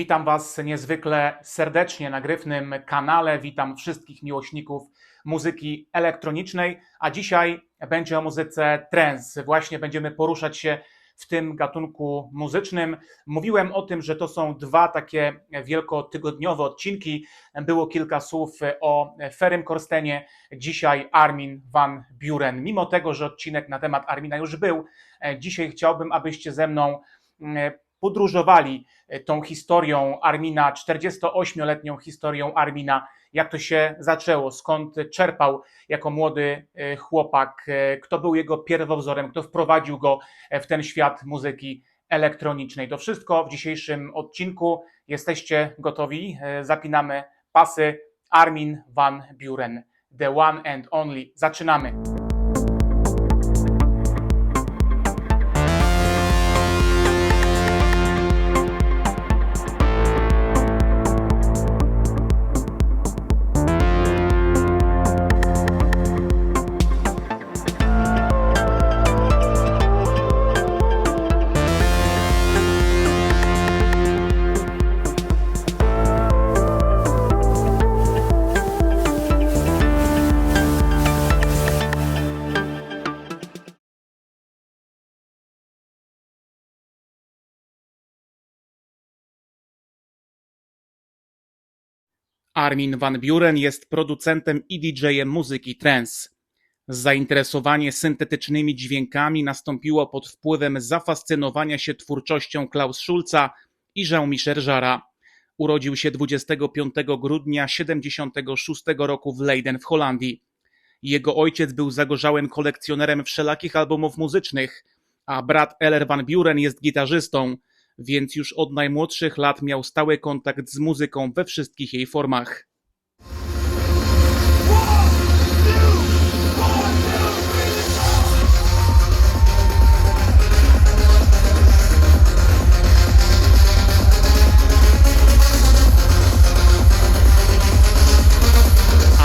Witam Was niezwykle serdecznie na gryfnym kanale. Witam wszystkich miłośników muzyki elektronicznej, a dzisiaj będzie o muzyce trance. Właśnie będziemy poruszać się w tym gatunku muzycznym. Mówiłem o tym, że to są dwa takie wielkotygodniowe odcinki. Było kilka słów o Ferym Korstenie, dzisiaj Armin van Buren. Mimo tego, że odcinek na temat Armina już był, dzisiaj chciałbym, abyście ze mną podróżowali tą historią Armina, 48-letnią historią Armina, jak to się zaczęło, skąd czerpał jako młody e, chłopak, e, kto był jego pierwowzorem, kto wprowadził go w ten świat muzyki elektronicznej. To wszystko w dzisiejszym odcinku. Jesteście gotowi? E, Zapinamy pasy. Armin van Buren, the one and only. Zaczynamy. Armin van Buren jest producentem i DJ-em muzyki trance. Zainteresowanie syntetycznymi dźwiękami nastąpiło pod wpływem zafascynowania się twórczością Klaus Schulza i Jean-Michel Jarra. Urodził się 25 grudnia 76 roku w Leiden w Holandii. Jego ojciec był zagorzałym kolekcjonerem wszelakich albumów muzycznych, a brat Eller van Buren jest gitarzystą, więc już od najmłodszych lat miał stały kontakt z muzyką we wszystkich jej formach.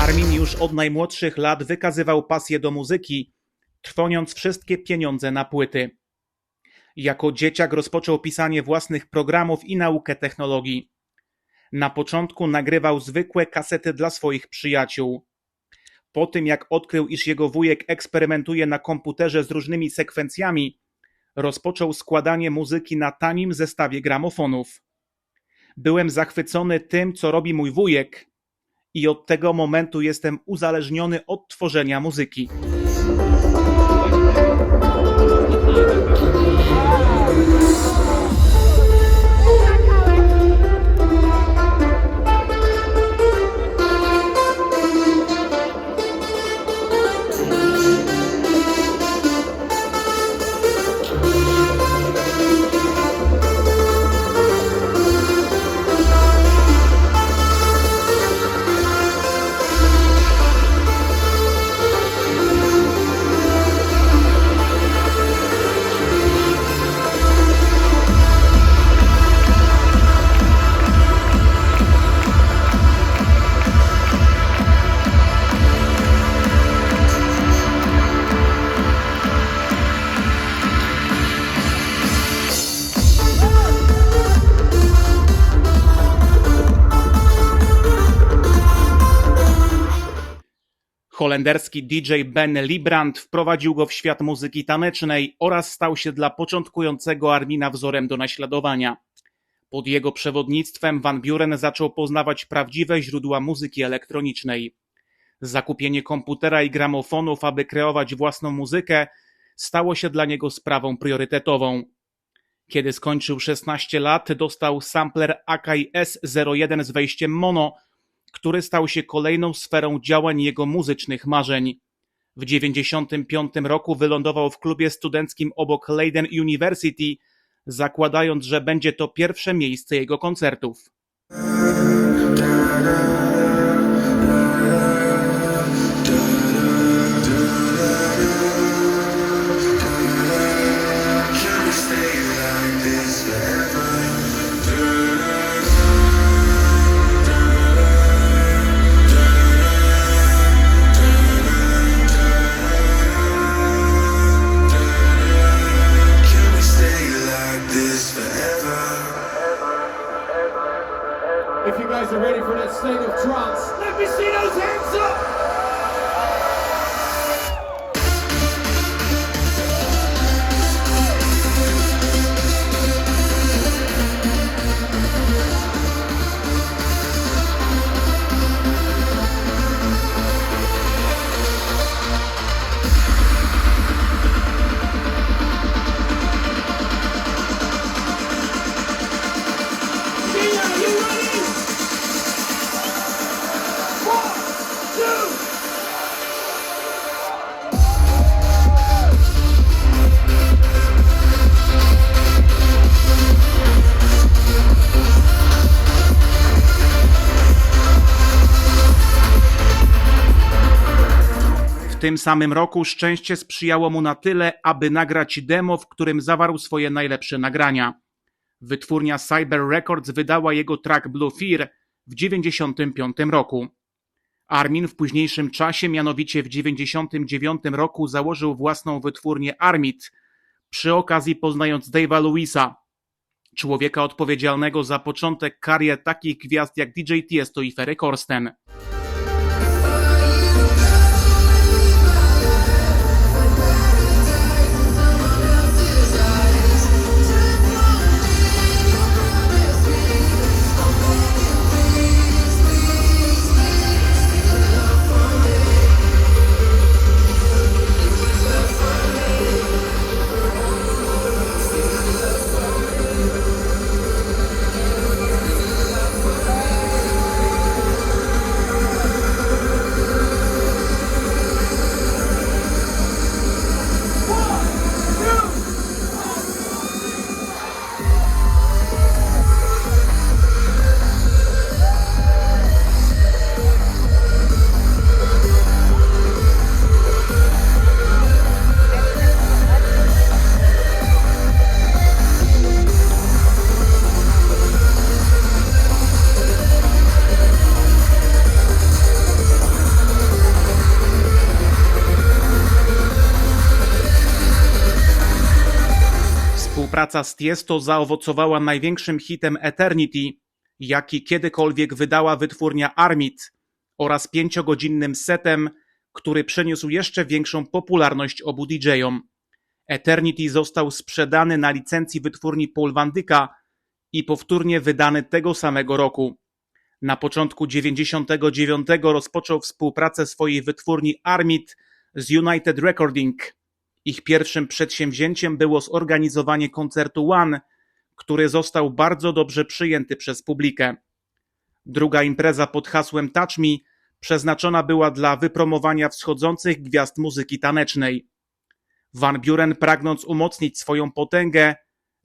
Armin już od najmłodszych lat wykazywał pasję do muzyki, trwoniąc wszystkie pieniądze na płyty. Jako dzieciak rozpoczął pisanie własnych programów i naukę technologii. Na początku nagrywał zwykłe kasety dla swoich przyjaciół. Po tym jak odkrył, iż jego wujek eksperymentuje na komputerze z różnymi sekwencjami, rozpoczął składanie muzyki na tanim zestawie gramofonów. Byłem zachwycony tym, co robi mój wujek, i od tego momentu jestem uzależniony od tworzenia muzyki. Holenderski DJ Ben Librand wprowadził go w świat muzyki tanecznej oraz stał się dla początkującego Armina wzorem do naśladowania. Pod jego przewodnictwem Van Buren zaczął poznawać prawdziwe źródła muzyki elektronicznej. Zakupienie komputera i gramofonów, aby kreować własną muzykę, stało się dla niego sprawą priorytetową. Kiedy skończył 16 lat, dostał sampler Akai S01 z wejściem mono, który stał się kolejną sferą działań jego muzycznych marzeń. W 1995 roku wylądował w klubie studenckim obok Leiden University, zakładając, że będzie to pierwsze miejsce jego koncertów. Tym samym roku szczęście sprzyjało mu na tyle, aby nagrać demo, w którym zawarł swoje najlepsze nagrania. Wytwórnia Cyber Records wydała jego track Blue Fear w 1995 roku. Armin w późniejszym czasie, mianowicie w 1999 roku, założył własną wytwórnię Armit, przy okazji poznając Dave'a Louisa, człowieka odpowiedzialnego za początek karier takich gwiazd jak DJ Tiesto i Ferry Corsten. Współpraca z Tiesto zaowocowała największym hitem Eternity, jaki kiedykolwiek wydała wytwórnia Armit oraz pięciogodzinnym setem, który przyniósł jeszcze większą popularność obu DJ-om. Eternity został sprzedany na licencji wytwórni Paul Van Dyka i powtórnie wydany tego samego roku. Na początku 99 rozpoczął współpracę swojej wytwórni Armit z United Recording. Ich pierwszym przedsięwzięciem było zorganizowanie koncertu One, który został bardzo dobrze przyjęty przez publikę. Druga impreza pod hasłem Touch Me przeznaczona była dla wypromowania wschodzących gwiazd muzyki tanecznej. Van Buren, pragnąc umocnić swoją potęgę,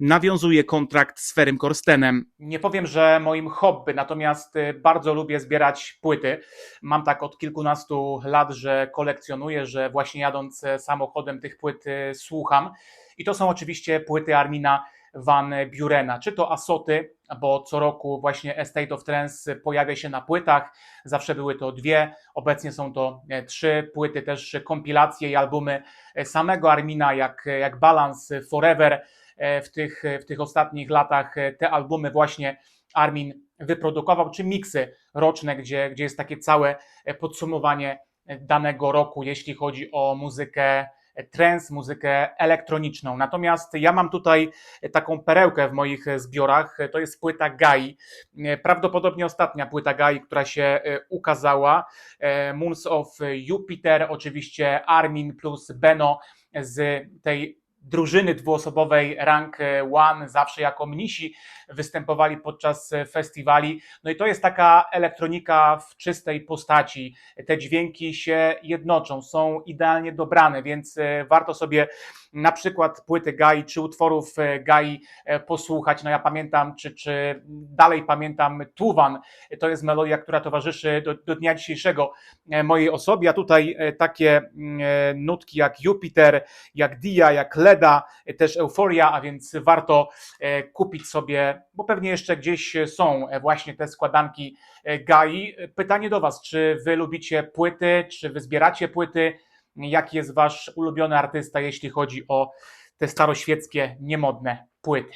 nawiązuje kontrakt z Ferym Korstenem. Nie powiem, że moim hobby, natomiast y, bardzo lubię zbierać płyty. Mam tak od kilkunastu lat, że kolekcjonuję, że właśnie jadąc e, samochodem tych płyt y, słucham. I to są oczywiście płyty Armina Van Burena, czy to Asoty, bo co roku właśnie Estate of Trance pojawia się na płytach. Zawsze były to dwie, obecnie są to e, trzy płyty, też kompilacje i albumy e, samego Armina, jak, jak Balance, Forever. E, W tych, w tych ostatnich latach e, te albumy właśnie Armin wyprodukował, czy miksy roczne, gdzie, gdzie jest takie całe e, podsumowanie e, danego roku, jeśli chodzi o muzykę e, trance, muzykę elektroniczną. Natomiast ja mam tutaj e, taką perełkę w moich e, zbiorach, e, to jest płyta Gai, E, prawdopodobnie ostatnia płyta Gai, która się e, ukazała, E, Moons of Jupiter, oczywiście Armin plus Beno z tej drużyny dwuosobowej Rank One, zawsze jako mnisi występowali podczas festiwali. No i to jest taka elektronika w czystej postaci. Te dźwięki się jednoczą, są idealnie dobrane, więc e, warto sobie na przykład płyty Gai czy utworów e, Gai e, posłuchać. No ja pamiętam, czy, czy dalej pamiętam Tuwan. To jest melodia, która towarzyszy do, do dnia dzisiejszego e, mojej osobie, a tutaj e, takie mm, e, nutki jak Jupiter, jak Dia, jak Leda, e, też Euforia, a więc warto e, kupić sobie, bo pewnie jeszcze gdzieś są e, właśnie te składanki e, Gai. Pytanie do Was, czy Wy lubicie płyty, czy Wy zbieracie płyty? Jaki jest Wasz ulubiony artysta, jeśli chodzi o te staroświeckie, niemodne płyty?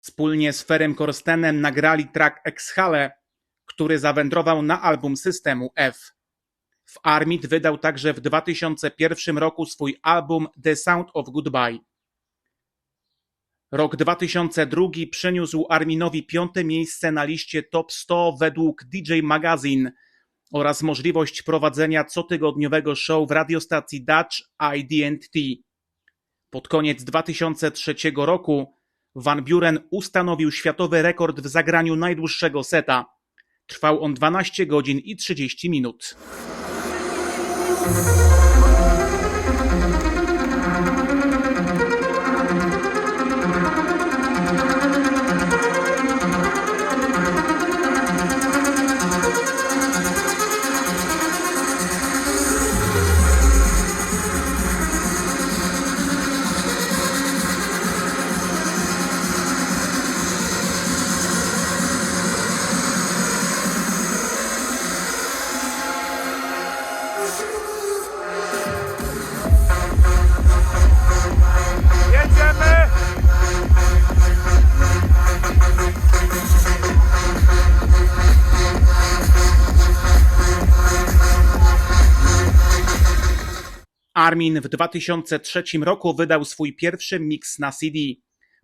Wspólnie z Ferem Korstenem nagrali track Exhale, który zawędrował na album systemu F. W Armit wydał także w 2001 roku swój album The Sound of Goodbye. Rok 2002 przyniósł Arminowi piąte miejsce na liście Top 100 według DJ Magazine oraz możliwość prowadzenia cotygodniowego show w radiostacji Dutch IDT. Pod koniec 2003 roku Van Buren ustanowił światowy rekord w zagraniu najdłuższego seta. Trwał on 12 godzin i 30 minut. Armin w 2003 roku wydał swój pierwszy mix na CD.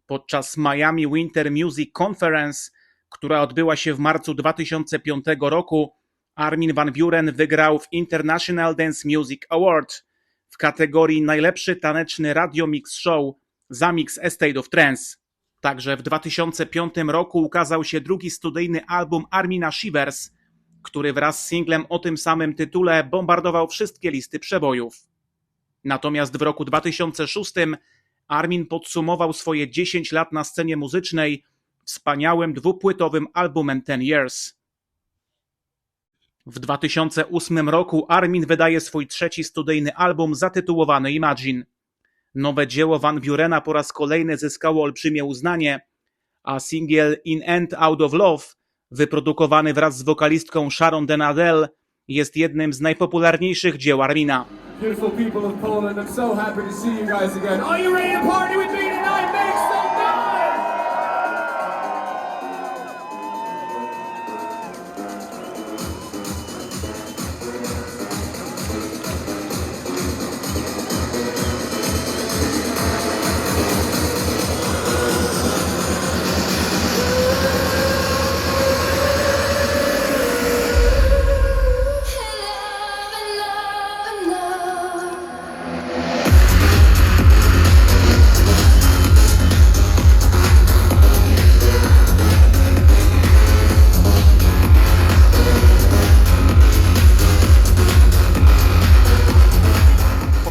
Podczas Miami Winter Music Conference, która odbyła się w marcu 2005 roku, Armin van Buren wygrał w International Dance Music Award w kategorii Najlepszy taneczny radio mix show za mix Estate of Trance. Także w 2005 roku ukazał się drugi studyjny album Armina Shivers, który wraz z singlem o tym samym tytule bombardował wszystkie listy przebojów. Natomiast w roku 2006 Armin podsumował swoje 10 lat na scenie muzycznej wspaniałym dwupłytowym albumem Ten Years. W 2008 roku Armin wydaje swój trzeci studyjny album zatytułowany Imagine. Nowe dzieło Van Burena po raz kolejny zyskało olbrzymie uznanie, a singiel In End Out of Love, wyprodukowany wraz z wokalistką Sharon Denadel, jest jednym z najpopularniejszych dzieł Armina. Beautiful people of Poland, I'm so happy to see you guys again. Are you ready to party with me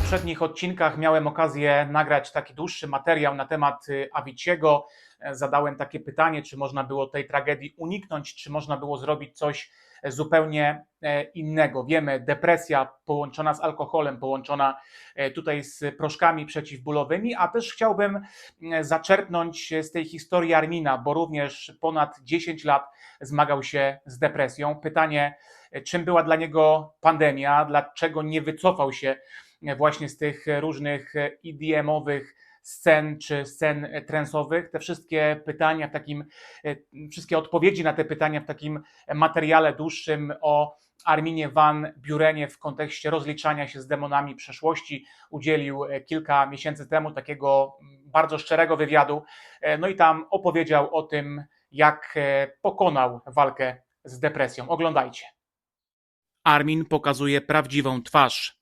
poprzednich odcinkach miałem okazję nagrać taki dłuższy materiał na temat y, Aviciiego. E, Zadałem takie pytanie, czy można było tej tragedii uniknąć, czy można było zrobić coś e, zupełnie e, innego. Wiemy, depresja połączona z alkoholem, połączona tutaj z proszkami przeciwbólowymi, a też chciałbym zaczerpnąć z tej historii Armina, bo również ponad 10 lat zmagał się z depresją. Pytanie, czym była dla niego pandemia, dlaczego nie wycofał się właśnie z tych różnych EDM-owych scen czy scen trensowych. Te wszystkie pytania w takim, wszystkie odpowiedzi na te pytania w takim materiale dłuższym o Arminie Van Burenie w kontekście rozliczania się z demonami przeszłości udzielił kilka miesięcy temu takiego bardzo szczerego wywiadu. No i tam opowiedział o tym, jak pokonał walkę z depresją. Oglądajcie. Armin pokazuje prawdziwą twarz.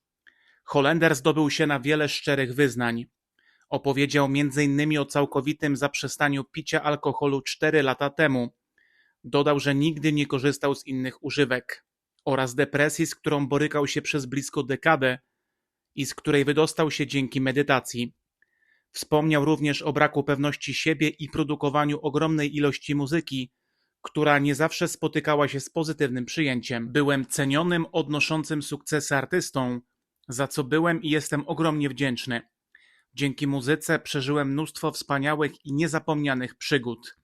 Holender zdobył się na wiele szczerych wyznań. Opowiedział m.in. o całkowitym zaprzestaniu picia alkoholu 4 lata temu. Dodał, że nigdy nie korzystał z innych używek oraz depresji, z którą borykał się przez blisko dekadę i z której wydostał się dzięki medytacji. Wspomniał również o braku pewności siebie i produkowaniu ogromnej ilości muzyki, która nie zawsze spotykała się z pozytywnym przyjęciem. Byłem cenionym, odnoszącym sukcesy artystą, za co byłem i jestem ogromnie wdzięczny. Dzięki muzyce przeżyłem mnóstwo wspaniałych i niezapomnianych przygód.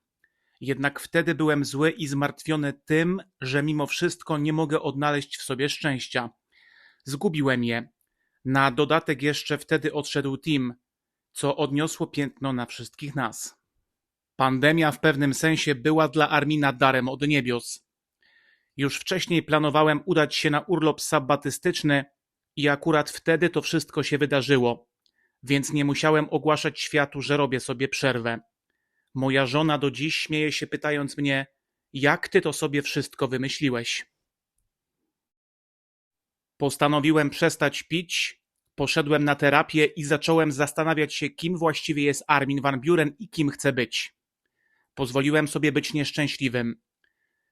Jednak wtedy byłem zły i zmartwiony tym, że mimo wszystko nie mogę odnaleźć w sobie szczęścia. Zgubiłem je. Na dodatek jeszcze wtedy odszedł Tim, co odniosło piętno na wszystkich nas. Pandemia w pewnym sensie była dla Armina darem od niebios. Już wcześniej planowałem udać się na urlop sabbatystyczny i akurat wtedy to wszystko się wydarzyło, więc nie musiałem ogłaszać światu, że robię sobie przerwę. Moja żona do dziś śmieje się pytając mnie, jak ty to sobie wszystko wymyśliłeś? Postanowiłem przestać pić, poszedłem na terapię i zacząłem zastanawiać się, kim właściwie jest Armin van Buren i kim chce być. Pozwoliłem sobie być nieszczęśliwym.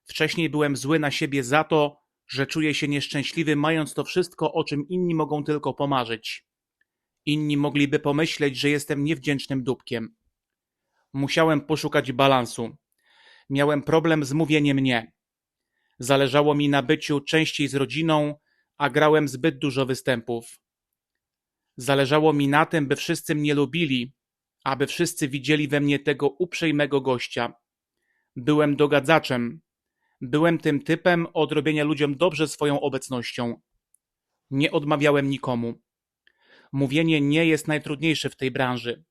Wcześniej byłem zły na siebie za to, że czuję się nieszczęśliwy, mając to wszystko, o czym inni mogą tylko pomarzyć. Inni mogliby pomyśleć, że jestem niewdzięcznym dupkiem. Musiałem poszukać balansu. Miałem problem z mówieniem nie. Zależało mi na byciu częściej z rodziną, a grałem zbyt dużo występów. Zależało mi na tym, by wszyscy mnie lubili, aby wszyscy widzieli we mnie tego uprzejmego gościa. Byłem dogadzaczem. Byłem tym typem od robienia ludziom dobrze swoją obecnością. Nie odmawiałem nikomu. Mówienie nie jest najtrudniejsze w tej branży.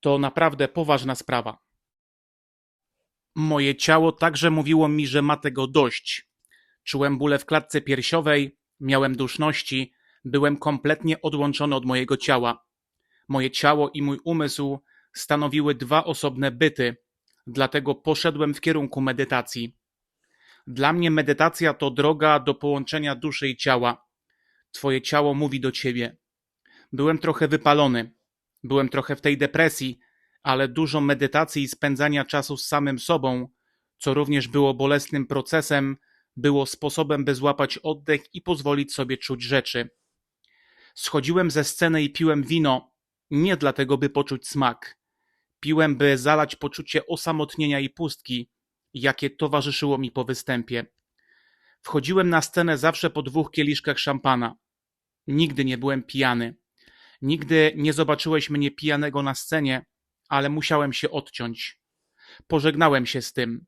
To naprawdę poważna sprawa. Moje ciało także mówiło mi, że ma tego dość. Czułem bóle w klatce piersiowej, miałem duszności, byłem kompletnie odłączony od mojego ciała. Moje ciało i mój umysł stanowiły dwa osobne byty, dlatego poszedłem w kierunku medytacji. Dla mnie medytacja to droga do połączenia duszy i ciała. Twoje ciało mówi do ciebie. Byłem trochę wypalony, byłem trochę w tej depresji, ale dużo medytacji i spędzania czasu z samym sobą, co również było bolesnym procesem, było sposobem, by złapać oddech i pozwolić sobie czuć rzeczy. Schodziłem ze sceny i piłem wino, nie dlatego, by poczuć smak. Piłem, by zalać poczucie osamotnienia i pustki, jakie towarzyszyło mi po występie. Wchodziłem na scenę zawsze po dwóch kieliszkach szampana. Nigdy nie byłem pijany. Nigdy nie zobaczyłeś mnie pijanego na scenie, ale musiałem się odciąć. Pożegnałem się z tym.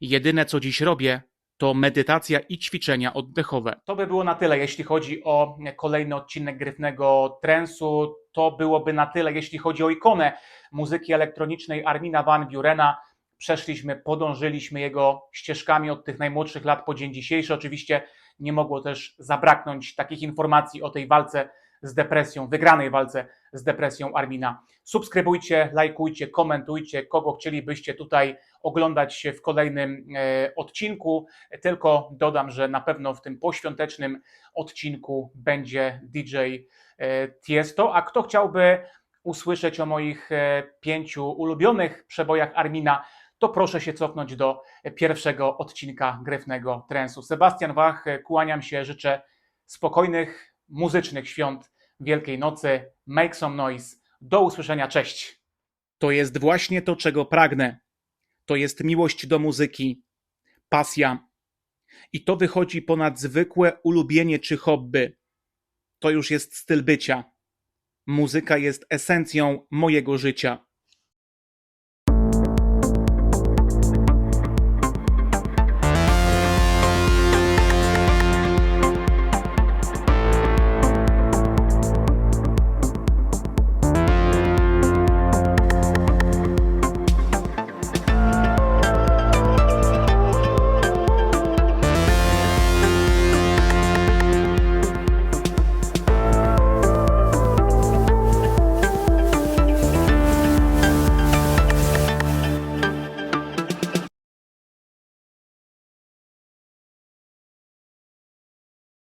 Jedyne co dziś robię, to medytacja i ćwiczenia oddechowe. To by było na tyle, jeśli chodzi o kolejny odcinek Gryfnego Trensu. To byłoby na tyle, jeśli chodzi o ikonę muzyki elektronicznej Armina Van Burena. Przeszliśmy, podążyliśmy jego ścieżkami od tych najmłodszych lat po dzień dzisiejszy. Oczywiście nie mogło też zabraknąć takich informacji o tej walce z depresją, wygranej walce z depresją Armina. Subskrybujcie, lajkujcie, komentujcie, kogo chcielibyście tutaj oglądać w kolejnym e, odcinku. Tylko dodam, że na pewno w tym poświątecznym odcinku będzie DJ e, Tiesto. A kto chciałby usłyszeć o moich e, pięciu ulubionych przebojach Armina, to proszę się cofnąć do pierwszego odcinka Gryfnego Trensu. Sebastian Wach, kłaniam się, życzę spokojnych, muzycznych świąt Wielkiej Nocy. Make some noise. Do usłyszenia, cześć. To jest właśnie to, czego pragnę. To jest miłość do muzyki, pasja. I to wychodzi ponad zwykłe ulubienie czy hobby. To już jest styl bycia. Muzyka jest esencją mojego życia.